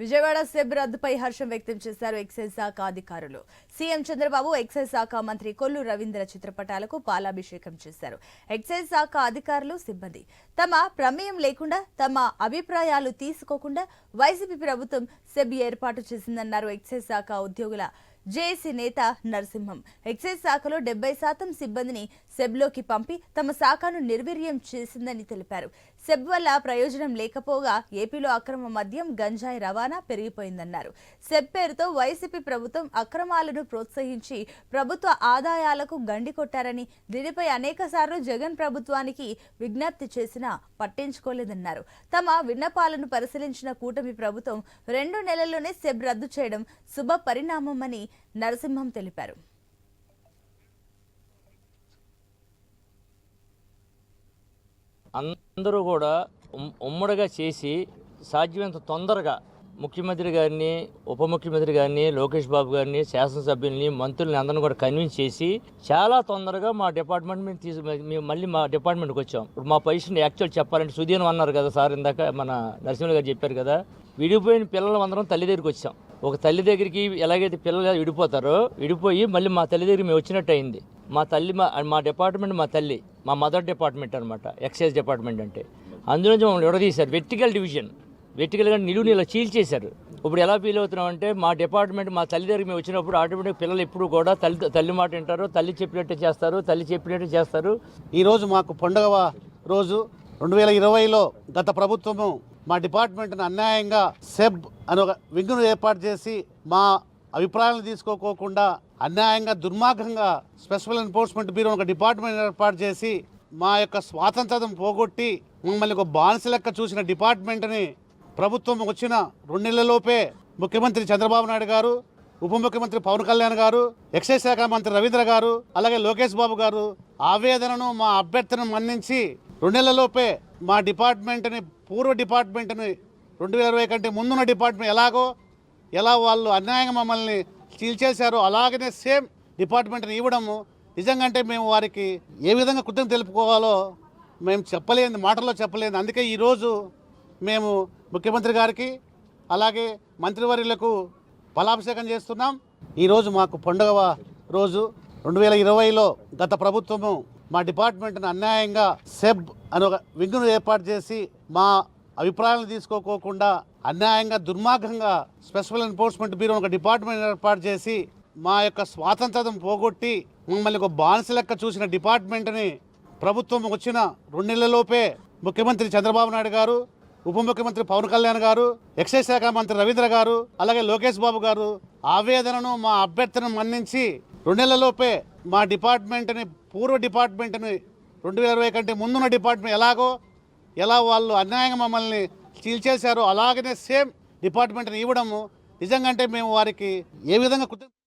Vijayawada SEB రద్దుపై హర్షం వ్యక్తం చేశారు ఎక్సైజ్ శాఖ అధికారులు. సీఎం చంద్రబాబు ఎక్సైజ్ శాఖ మంత్రి కొల్లు రవీంద్ర చిత్రపటాలకు పాలాభిషేకం చేశారు. ఎక్సైజ్ శాఖ అధికారులు సిబ్బంది. తమ ప్రమేయం లేకుండా తమ అభిప్రాయాలు తీసుకోకుండా వైసీపీ ప్రభుత్వం సెబ్ ఏర్పాటు చేసిందన్నారు ఎక్సైజ్ శాఖ ఉద్యోగుల జేఏసీ నేత నరసింహం. ఎక్సైజ్ శాఖలో డెబ్బై శాతం సిబ్బందిని సెబ్లోకి పంపి తమ శాఖను నిర్వీర్యం చేసిందని తెలిపారు. సెబ్ వల్ల ప్రయోజనం లేకపోగా ఏపీలో అక్రమ మద్యం గంజాయి రవాణా పెరిగిపోయిందన్నారు. సెబ్ పేరుతో వైసీపీ ప్రభుత్వం అక్రమాలను ప్రోత్సహించి ప్రభుత్వ ఆదాయాలకు గండి కొట్టారని దీనిపై అనేకసార్లు జగన్ ప్రభుత్వానికి విజ్ఞప్తి చేసినా పట్టించుకోలేదన్నారు. తమ విన్నపాలను పరిశీలించిన కూటమి ప్రభుత్వం రెండు నెలల్లోనే సెబ్ రద్దు చేయడం శుభ పరిణామమని నరసింహం తెలిపారు. అందరూ కూడా ఉమ్- ఉమ్మడిగా చేసి సాధ్యమైనంత తొందరగా ముఖ్యమంత్రి గారిని ఉప ముఖ్యమంత్రి గారిని లోకేష్ బాబు గారిని శాసనసభ్యుల్ని మంత్రుల్ని అందరిని కూడా కన్విన్స్ చేసి చాలా తొందరగా మా డిపార్ట్మెంట్ మేము తీసు మేము మళ్ళీ మా డిపార్ట్మెంట్కి వచ్చాం. ఇప్పుడు మా పొజిషన్ యాక్చువల్ చెప్పాలంటే సుధీన్ అన్నారు కదా సార్ ఇందాక మన నరసింహ గారు చెప్పారు కదా విడిపోయిన పిల్లలు అందరం తల్లి దగ్గరికి వచ్చాం. ఒక తల్లి దగ్గరికి ఎలాగైతే పిల్లలు విడిపోతారో విడిపోయి మళ్ళీ మా తల్లి దగ్గరికి మేము వచ్చినట్టు అయింది మా తల్లి మా మా డిపార్ట్మెంట్ మా తల్లి మా మదర్ డిపార్ట్మెంట్ అనమాట ఎక్సైజ్ డిపార్ట్మెంట్ అంటే. అందులోంచి మమ్మల్ని విడదీశారు. వెర్టికల్ డివిజన్ వెర్టికల్గా నిలువు నీళ్ళు చీల్చేశారు ఇప్పుడు ఎలా ఫీల్ అవుతున్నాం అంటే మా డిపార్ట్మెంట్ మా తల్లి దగ్గరికి మేము వచ్చినప్పుడు ఆటోమేటిక్ పిల్లలు ఎప్పుడు కూడా తల్లి తల్లి మాట వింటారు తల్లి చెప్పినట్టు చేస్తారు తల్లి చెప్పినట్టు చేస్తారు. ఈరోజు మాకు పండుగ రోజు. రెండు వేల ఇరవైలో గత ప్రభుత్వము మా డిపార్ట్మెంట్ను అన్యాయంగా సెబ్ అని ఒక వింగ్ను ఏర్పాటు చేసి మా అభిప్రాయాలను తీసుకోకోకుండా అన్యాయంగా దుర్మార్గంగా స్పెషల్ ఎన్ఫోర్స్మెంట్ బ్యూరో ఒక డిపార్ట్మెంట్ ఏర్పాటు చేసి మా యొక్క స్వాతంత్రం పోగొట్టి మమ్మల్ని ఒక బానిస లెక్క చూసిన డిపార్ట్మెంట్ని ప్రభుత్వం వచ్చిన రెండు నెలలలోపే ముఖ్యమంత్రి చంద్రబాబు నాయుడు గారు ఉప ముఖ్యమంత్రి పవన్ కళ్యాణ్ గారు ఎక్సైజ్ శాఖ మంత్రి రవీంద్ర గారు అలాగే లోకేష్ బాబు గారు ఆవేదనను మా అభ్యర్థనను మన్నించి రెండు నెలలలోపే మా డిపార్ట్మెంట్ని పూర్వ డిపార్ట్మెంట్ని రెండు వేల ఇరవై కంటే ముందున్న డిపార్ట్మెంట్ ఎలాగో ఎలా వాళ్ళు అన్యాయంగా మమ్మల్ని స్టీల్ చేశారో అలాగనే సేమ్ డిపార్ట్మెంట్ని ఇవ్వడము. నిజంగా అంటే మేము వారికి ఏ విధంగా కృతజ్ఞత తెలుపుకోవాలో మేము చెప్పలేని మాటల్లో చెప్పలేదు అందుకే ఈరోజు మేము ముఖ్యమంత్రి గారికి అలాగే మంత్రివర్యులకు ఫలాభిషేకం చేస్తున్నాం. ఈరోజు మాకు పండుగ రోజు. రెండు వేల ఇరవైలో గత ప్రభుత్వము మా డిపార్ట్మెంట్ను అన్యాయంగా సెబ్ అని ఒక వింగును ఏర్పాటు చేసి మా అభిప్రాయాలను తీసుకోకోకుండా అన్యాయంగా దుర్మార్గంగా స్పెషల్ ఎన్ఫోర్స్మెంట్ బ్యూరో ఒక డిపార్ట్మెంట్ ఏర్పాటు చేసి మా యొక్క స్వాతంత్రం పోగొట్టి మమ్మల్ని ఒక బానిస లెక్క చూసిన డిపార్ట్మెంట్ని ప్రభుత్వం వచ్చిన రెండు నెలలలోపే ముఖ్యమంత్రి చంద్రబాబు నాయుడు గారు ఉప ముఖ్యమంత్రి పవన్ కళ్యాణ్ గారు ఎక్సైజ్ శాఖ మంత్రి రవీంద్ర గారు అలాగే లోకేష్ బాబు గారు ఆవేదనను మా అభ్యర్థనను మన్నించి రెండు నెలలలోపే మా డిపార్ట్మెంట్ని పూర్వ డిపార్ట్మెంట్ని రెండు వేల ఇరవై కంటే ముందున్న డిపార్ట్మెంట్ ఎలాగో ఎలా వాళ్ళు అన్యాయంగా మమ్మల్ని చీల్చేశారో అలాగనే సేమ్ డిపార్ట్మెంట్ని ఇవ్వడము నిజంగా అంటే మేము వారికి ఏ విధంగా కృతజ్ఞత